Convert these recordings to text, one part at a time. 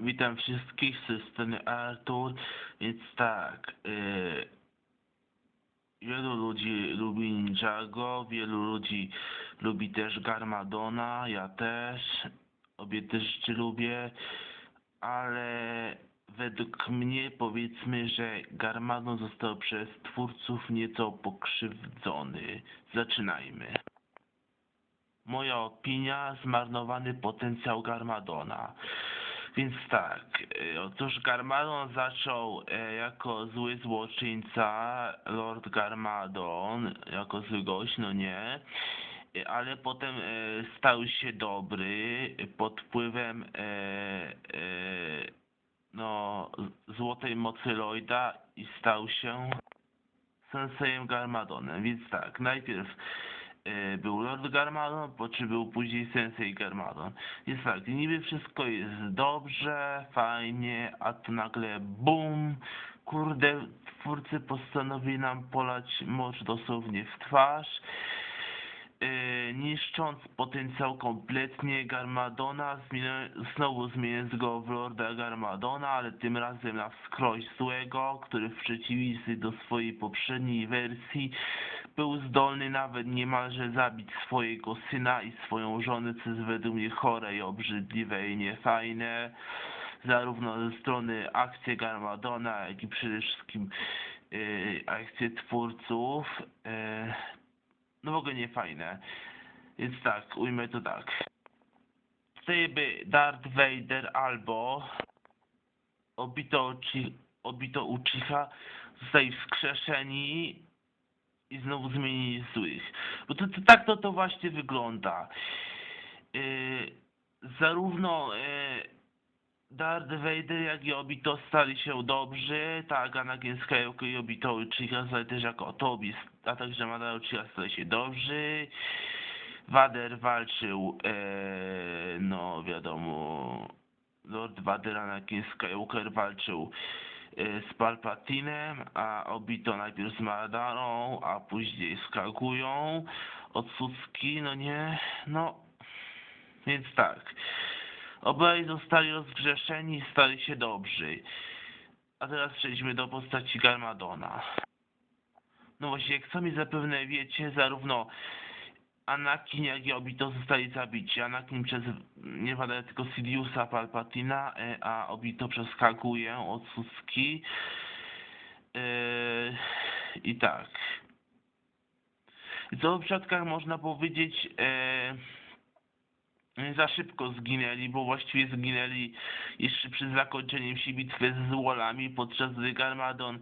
witam wszystkich z strony Artur, więc tak, yy, wielu ludzi lubi Ninjago, wielu ludzi lubi też Garmadona, ja też, obie też rzeczy lubię, ale według mnie powiedzmy, że Garmadon został przez twórców nieco pokrzywdzony. Zaczynajmy. Moja opinia, zmarnowany potencjał Garmadona. Więc tak, e, otóż Garmadon zaczął e, jako zły złoczyńca, Lord Garmadon, jako zły gość, no nie, E, ale potem stał się dobry pod wpływem no, złotej mocy Lloyda i stał się Sensejem Garmadonem. Więc tak, najpierw był Lord Garmadon, po czym był później Sensei Garmadon. Jest tak, niby wszystko jest dobrze, fajnie, a tu nagle BUM! Kurde, twórcy postanowili nam polać mocz dosłownie w twarz. e, niszcząc potencjał kompletnie Garmadona, znowu zmieniając go w Lorda Garmadona, ale tym razem na skroś złego, który w przeciwieństwie do swojej poprzedniej wersji był zdolny nawet niemalże zabić swojego syna i swoją żonę, co jest według mnie chore i obrzydliwe i niefajne, zarówno ze strony akcji Garmadona, jak i przede wszystkim yy, akcje twórców. Yy, no w ogóle nie fajne. Więc tak, ujmę to tak. Tutaj by Darth Vader albo Obito, Obito Uchiha zostali wskrzeszeni i znowu zmienili złych. Bo to, to tak to, to właśnie wygląda. Yy, zarówno yy, Darth Vader jak i Obito stali się dobrzy, tak, Anakin Skywalker i Obito Uchiha stali też jako Tobi, a także Madara Uchiha stali się dobrzy. Vader walczył, e, no wiadomo, Lord Vader, Anakin Skywalker walczył e, z Palpatinem, a Obito najpierw z Madarą, a później z Kagują od Sucki, no nie, no, więc tak. Obaj zostali rozgrzeszeni i stali się dobrzy. A teraz przejdźmy do postaci Garmadona. No właśnie, jak sami zapewne wiecie, zarówno Anakin, jak i Obito zostali zabici. Anakin przez nie pada tylko Sidiousa Palpatina, e, a Obito przez Kaguję od Suski. E, I tak. Co w przypadkach można powiedzieć, e, za szybko zginęli, bo właściwie zginęli jeszcze przed zakończeniem się bitwy z Wolami, podczas gdy Garmadon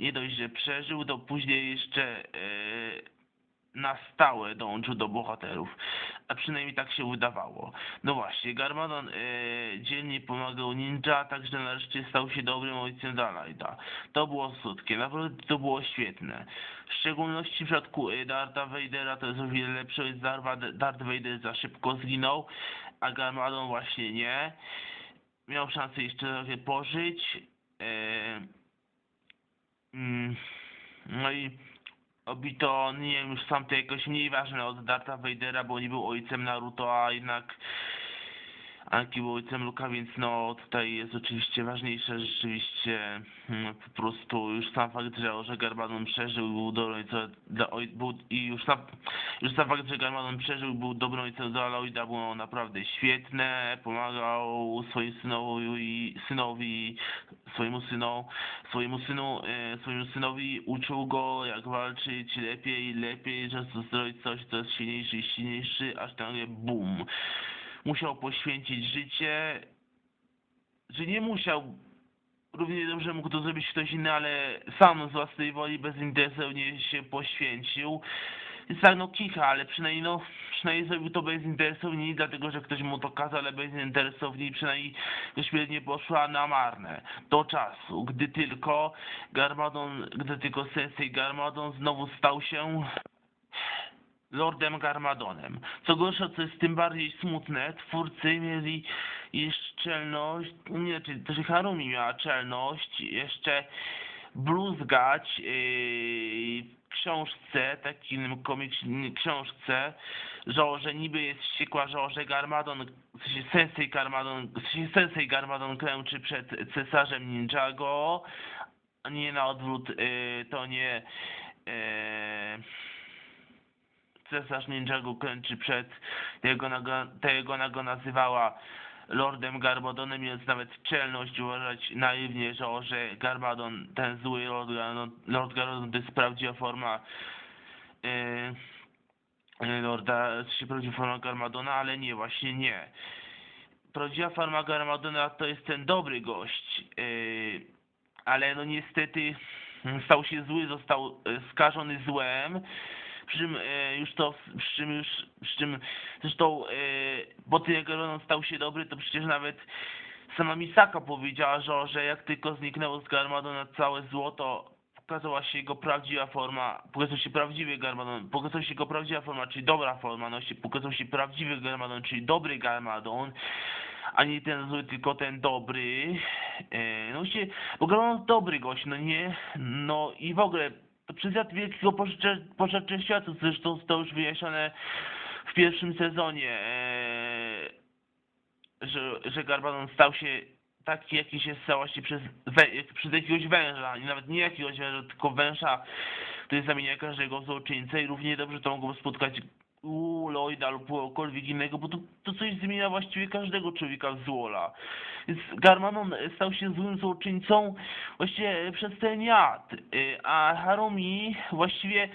nie dość, że przeżył, to później jeszcze e, na stałe dołączył do bohaterów. A przynajmniej tak się wydawało. No właśnie, Garmadon e, dzielnie pomagał ninja, także nareszcie stał się dobrym ojcem Dalajda. To było słodkie, naprawdę to było świetne. W szczególności w przypadku e, Dartha Vadera to jest o wiele lepsze, więc Darth Vader za szybko zginął, a Garmadon właśnie nie. Miał szansę jeszcze trochę pożyć. E, mm, no i Obito, nie wiem, już sam to jakoś mniej ważne od Dartha Vadera, bo nie był ojcem Naruto, a jednak Anki był ojcem Luka, więc no tutaj jest oczywiście ważniejsze rzeczywiście mm, po prostu już sam fakt, że, że Garmadon przeżył i był dobrą ojcem dla oj, był, i już sam, już sam fakt, że Garmadon przeżył był dobrą ojcem dla Lloyda było naprawdę świetne, pomagał swoim synowi, synowi swojemu synu, swojemu synu, e, swojemu synowi uczył go jak walczyć lepiej lepiej, że zrobić coś, co jest silniejszy i silniejszy, aż nagle bum. Musiał poświęcić życie, że nie musiał, równie dobrze mógł to zrobić ktoś inny, ale sam z własnej woli bezinteresownie się poświęcił. Jest tak, no kicha, ale przynajmniej, no, przynajmniej zrobił to bezinteresownie, nie dlatego, że ktoś mu to kazał, ale bezinteresownie i przynajmniej śmierć poszła na marne. Do czasu, gdy tylko Garmadon, gdy tylko Sensei Garmadon znowu stał się Lordem Garmadonem. Co gorsza, co jest tym bardziej smutne, twórcy mieli jeszcze czelność, nie, czy też Harumi miała czelność jeszcze bluzgać yy, książce, takim komiksie, książce, że, niby jest wściekła, że, Garmadon, Sensei Garmadon, Sensei Garmadon klęczy przed cesarzem Ninjago, nie na odwrót, yy, to nie yy, cesarz Ninjago klęczy przed, tego, nago, tego nago nazywała Lordem Garmadonem, więc nawet czelność uważać naiwnie, że, o, że Garmadon, ten zły Lord Lord Garmadon to jest prawdziwa forma yy, Lorda, to się prawdziwa forma Garmadona, ale nie, właśnie nie. Prawdziwa forma Garmadona to jest ten dobry gość, yy, ale no niestety stał się zły, został e, skażony złem, przy czym e, już to, przy czym już, przy czym zresztą e, po tym jak Garmadon stał się dobry, to przecież nawet sama Misaka powiedziała, że, że jak tylko zniknęło z Garmadona całe zło, to pokazała się jego prawdziwa forma, pokazał się prawdziwy Garmadon, pokazał się jego prawdziwa forma, czyli dobra forma, no się pokazał się prawdziwy Garmadon, czyli dobry Garmadon, a nie ten zły, tylko ten dobry. E, no się, bo Garmadon dobry gość, no nie, no i w ogóle przez Jad Wielkiego pożyczę światu, zresztą to już wyjaśnione w pierwszym sezonie, e, że, że Garmadon stał się taki, jaki się stał właśnie przez, przez jakiegoś węża, i nawet nie jakiegoś węża, tylko węża, który zamienia każdego w złoczyńcę i równie dobrze to mogło spotkać u Lloyda lub kogokolwiek innego, bo to, to coś zmienia właściwie każdego człowieka w złola. Więc Garmadon stał się złym złoczyńcą właściwie przez ten jad, y, a Harumi właściwie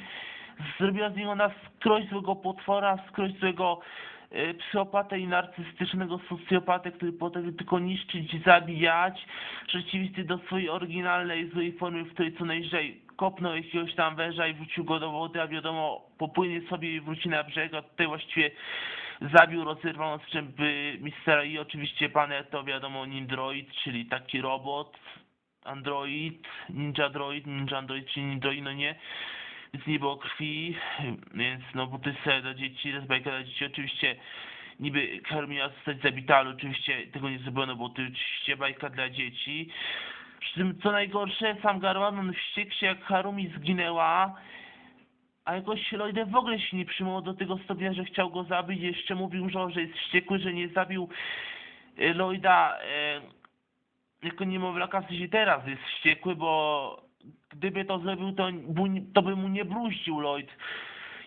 zrobiła z niego na skroś złego potwora, skroś złego y, psychopatę i narcystycznego socjopatę, który potrafi tylko niszczyć, zabijać, rzeczywisty do swojej oryginalnej, złej formy, w której co najwyżej kopnął jakiegoś tam węża i wrócił go do wody, a wiadomo, popłynie sobie i wróci na brzeg, a tutaj właściwie zabił, rozerwał strzępy Mistera i oczywiście Paneto, wiadomo, Nindroid, czyli taki robot, android, ninja droid, ninja android, czyli nindroid, no nie, więc nie było krwi, więc no bo to jest dla dzieci, to jest bajka dla dzieci, oczywiście niby Harumi miała zostać zabita, ale oczywiście tego nie zrobiono, bo to oczywiście bajka dla dzieci. Przy tym co najgorsze, sam Garmadon wściekł się jak Harumi zginęła, a jakoś Lloydem w ogóle się nie przyjmował do tego stopnia, że chciał go zabić, jeszcze mówił, że, że jest wściekły, że nie zabił e, Lloyda e, jako niemowlaka, w sensie teraz jest wściekły, bo gdyby to zrobił, to, to by mu nie bluździł Lloyd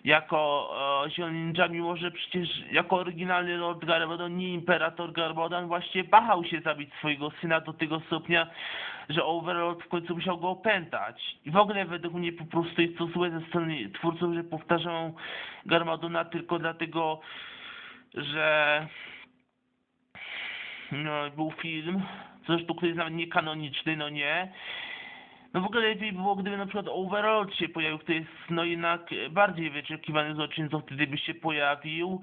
jako e, Zielony Ninja, mimo że przecież jako oryginalny Lord Garbodon, nie Imperator Garbodon, właśnie wahał się zabić swojego syna do tego stopnia, że Overlord w końcu musiał go opętać. I w ogóle według mnie po prostu jest to złe ze strony twórców, że powtarzają Garmadona tylko dlatego, że no, był film, zresztą który jest nawet niekanoniczny, no nie. No w ogóle lepiej było, gdyby na przykład Overlord się pojawił, który jest no jednak bardziej wyczekiwany złoczyńcą, wtedy by się pojawił.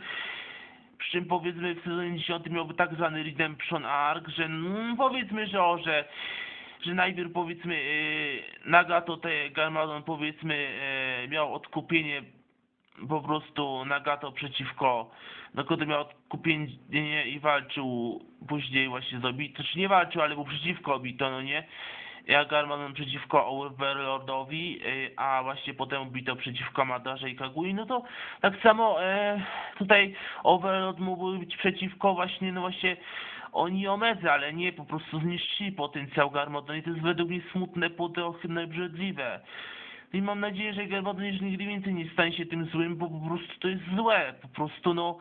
Przy czym powiedzmy w sezonie 10 miałby tak zwany Redemption Arc, że mm, powiedzmy, że o, że że najpierw powiedzmy yy, Nagato te Garmadon powiedzmy yy, miał odkupienie po prostu Nagato przeciwko Nagato miał odkupienie i walczył później właśnie z Obito, czy nie walczył, ale był przeciwko Obito, no nie? Ja Garmadon przeciwko Overlordowi, yy, a właśnie potem Obito przeciwko Madarze i Kagui, no to tak samo e, tutaj Overlord mógłby być przeciwko właśnie, no właśnie oni Omedzy, ale nie, po prostu zniszczyli potencjał Garmadon i to jest według mnie smutne, podochydne, brzydliwe. I mam nadzieję, że Garmadon już nigdy więcej nie stanie się tym złym, bo po prostu to jest złe, po prostu no...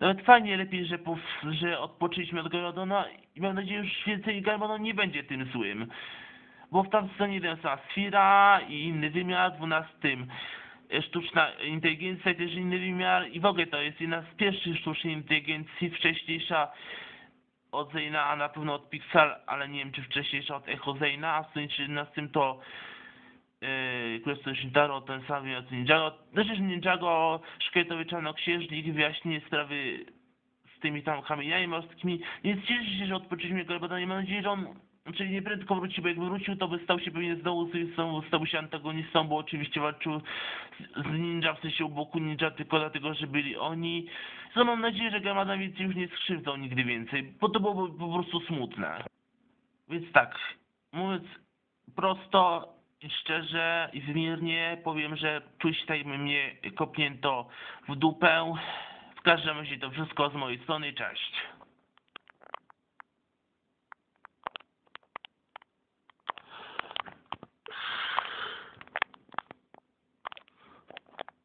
Nawet fajnie lepiej, że, po, że odpoczęliśmy od Garmadona i mam nadzieję, że już więcej Garmadon nie będzie tym złym. Bo w tamtym sezonie sama Sfira i inny wymiar, w dwunastym e, sztuczna inteligencja, też inny wymiar i w ogóle to jest jedna z pierwszych sztucznej inteligencji, wcześniejsza od Zeyna, a na pewno od Pixar, ale nie wiem czy wcześniejsza od Echo Zeyna, a w 113 to yy, Królestwo Shintaro, ten sam co Ninjago. Znaczy, Ninjago, szkieletowy czarnoksiężnik, wyjaśnienie sprawy z tymi tam kamieniami morskimi. Więc cieszę się, że odpoczęliśmy Garbada i mam nadzieję, że on Czyli nie prędko wróci, bo jakby wrócił, to by stał się pewnie znowu znowu stał się antagonistą, bo oczywiście walczył z, ninja, w sensie u boku ninja, tylko dlatego, że byli oni. Co mam nadzieję, że Gamada więcej już nie skrzywdzą nigdy więcej, bo to byłoby po prostu smutne. Więc tak, mówiąc prosto, Szczerze i wymiernie powiem, że czuć tutaj mnie kopnięto w dupę. W każdym razie to wszystko z mojej strony. Cześć.